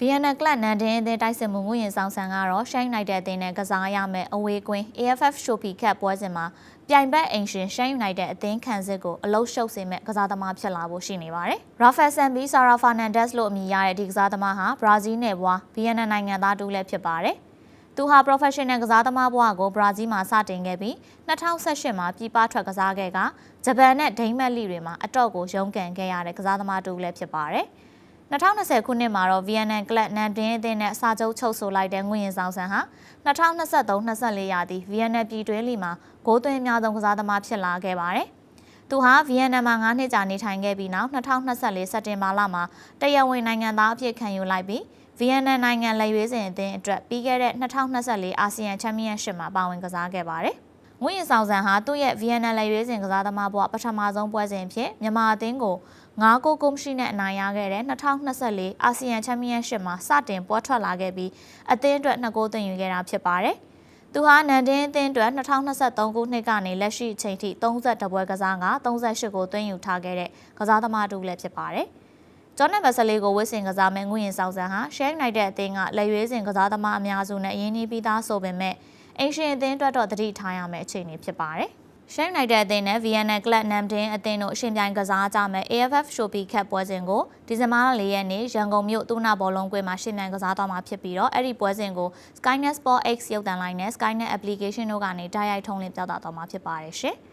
Vienna Club နန်ဒင်းအသင်းတိုက်စစ်မှုငွေရင်ဆောင်ဆန်ကတော့ရှိုင်းနိုင်တဲ့အသင်းနဲ့ကစားရမယ်အဝေးကွင်း AFF Trophy Cup ပွဲစဉ်မှာပြိုင်ဘက်အိမ်ရှင်ရှိုင်းယူနိုက်တက်အသင်းခံစစ်ကိုအလုံးရှုပ်စေမဲ့ကစားသမားဖြစ်လာဖို့ရှိနေပါတယ်။ Rafael Sambi Sara Fernandez လို့အမည်ရတဲ့ဒီကစားသမားဟာဘရာဇီးနယ်ဘွား Vienna နိုင်ငံသားတူလည်းဖြစ်ပါတယ်။သူဟာ professional ကစားသမားဘဝကိုဘရာဇီးမှာစတင်ခဲ့ပြီး2018မှာပြည်ပထွက်ကစားခဲ့ကဂျပန်နဲ့ဒိန်းမတ်လိတွေမှာအတော့ကိုရုန်းကန်ခဲ့ရတဲ့ကစားသမားတူလည်းဖြစ်ပါတယ်။ 2020ခုနှစ်မှာတော့ Vienna Club နန်တင်းအသင်းနဲ့စာချုပ်ချုပ်ဆိုလိုက်တဲ့ငွေရင်ဆောင်ဆန်ဟာ2023-24ရာသီ Vienna ပြည်တွင်းလီမှာဂိုးသွင်းအများဆုံးကစားသမားဖြစ်လာခဲ့ပါတယ်။သူဟာ Vienna မှာ9နှစ်ကြာနေထိုင်ခဲ့ပြီးနောက်2024စက်တင်ဘာလမှာတရားဝင်နိုင်ငံသားအဖြစ်ခံယူလိုက်ပြီး Vienna နိုင်ငံလက်ရွေးစင်အသင်းအတွက်ပြီးခဲ့တဲ့2024အာဆီယံချန်ပီယံရှစ်မှာပါဝင်ကစားခဲ့ပါတယ်။ ငွေရင်ဆောင်ဆန်ဟာသူ့ရဲ့ Vienna လက်ရွေးစင်ကစားသမားဘဝပထမဆုံးပွဲစဉ်ဖြစ်မြန်မာအသင်းကို9ဂိုးကုန်းရှိနဲ့အနိုင်ရခဲ့တဲ့2024အာဆီယံချန်ပီယံရှစ်မှာစတင်ပွဲထွက်လာခဲ့ပြီးအသင်းအတွက်2ဂိုးသွင်းယူခဲ့တာဖြစ်ပါတယ်။သူဟာနန်ဒင်းအသင်းအတွက်2023ခုနှစ်ကနေလက်ရှိအချိန်ထိ32ပွဲကစားက38ဂိုးသွင်းယူထားခဲ့တဲ့ကစားသမားတူလည်းဖြစ်ပါတယ်။ဂျွန်နက်ဘဆလေးကိုဝစ်စင်ကစားမဲ့ငွေရင်ဆောင်ဆန်ဟာရှဲနိုင်တဲ့အသင်းကလက်ရွေးစင်ကစားသမားအများစုနဲ့အရင်းနှီးပြီးသားဆိုပေမဲ့ အင်ရှင်အသင်းအတွက်တော့တတိထားရမယ့်အခြေအနေဖြစ်ပါတယ်။ရှိုင်းနိုင်တဲ့အသင်းနဲ့ Vienna Club နမ်တင်အသင်းတို့အရှင်ပြိုင်ကစားကြမယ် AFF Trophy Cup ပွဲစဉ်ကိုဒီဇင်ဘာလ၄ရက်နေ့ရန်ကုန်မြို့သူနာဘောလုံးကွင်းမှာရှင်ပြိုင်ကစားသွားမှာဖြစ်ပြီးတော့အဲ့ဒီပွဲစဉ်ကို Skynet Sport X ရုပ်သံလိုင်းနဲ့ Skynet application တို့ကနေတိုက်ရိုက်ထုံးလင်းပြသသွားမှာဖြစ်ပါတယ်ရှင်။